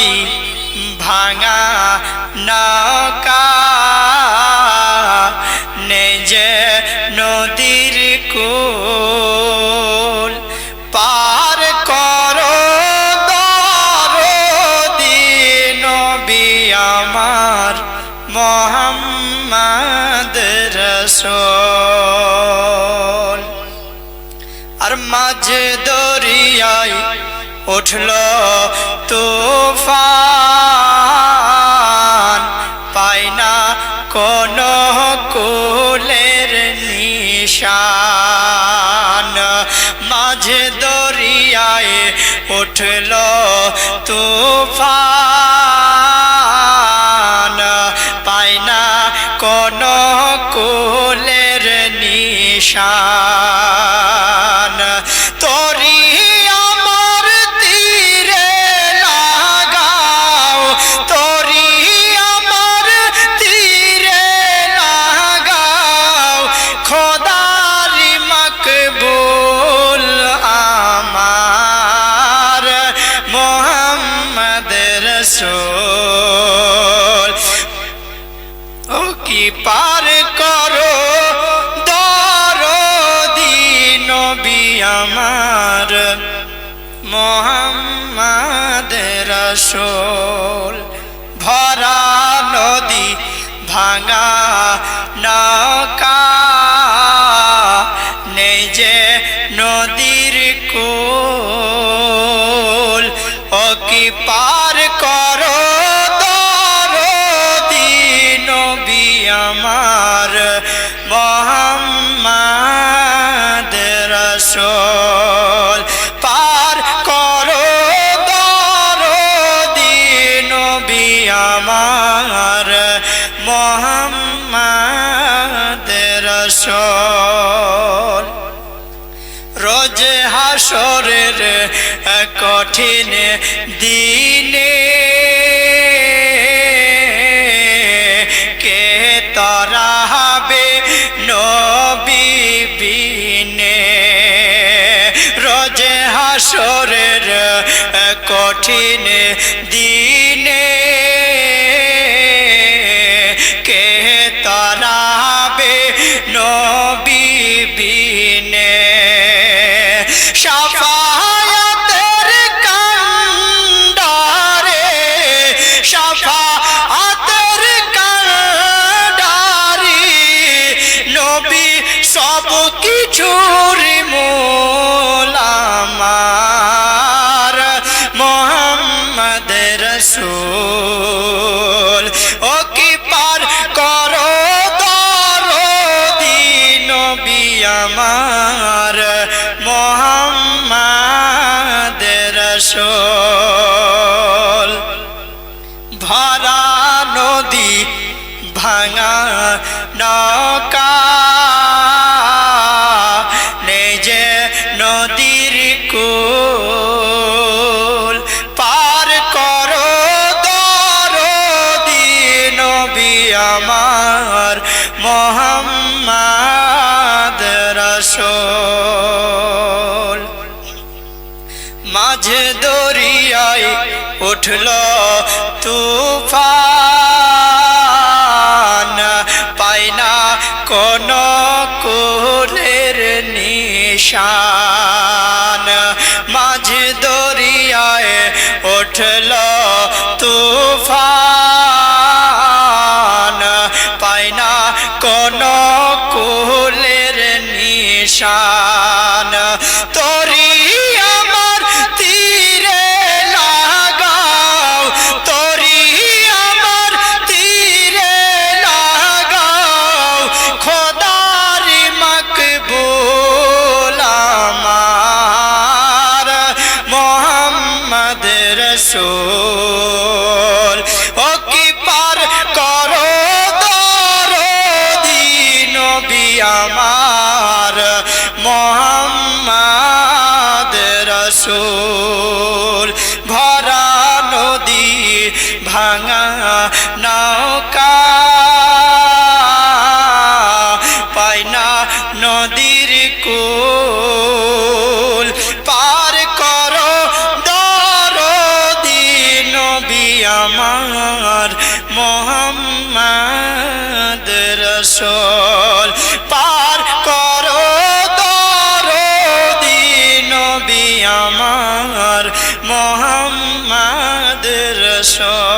নদী ভাঙা নৌকা। নেজে নদীর কুল পার করো নবী আমার মোহাম্মদ রসূল। আর মাঝে দরিয়ায় উঠল তুফান। পাই না কোন কুলের নিশান। মাঝে দরিয়ায় উঠল তুফান। পাই না কোন কুলের নিশান। কি পার করো? দরদি নবী আমার মোহাম্মদ রসূল। ভরা নদী ভাঙা নৌকা, নেই যে নদীর হাসরের কঠিন দিনে কে তরাবে নবী বিনে? রোজ হাসরের কঠিন দিনে সব কিছুর মূল আমার মোহাম্মদ রসূল। ও কি পার করো দরদি নবী আমার মোহাম্মদ রসূল। ভরা নদী ভাঙা নৌকা উঠল তুফান। পাই না কোন কুলের নিশান। মাঝ দরিয়ায় উঠল রসূল ও কি পার করো দরদি নবী আমার মোহাম্মদ রসূল। আমার মোহাম্মদ রসল। পার করো দরদিন আমার মোহাম্মদ রসল।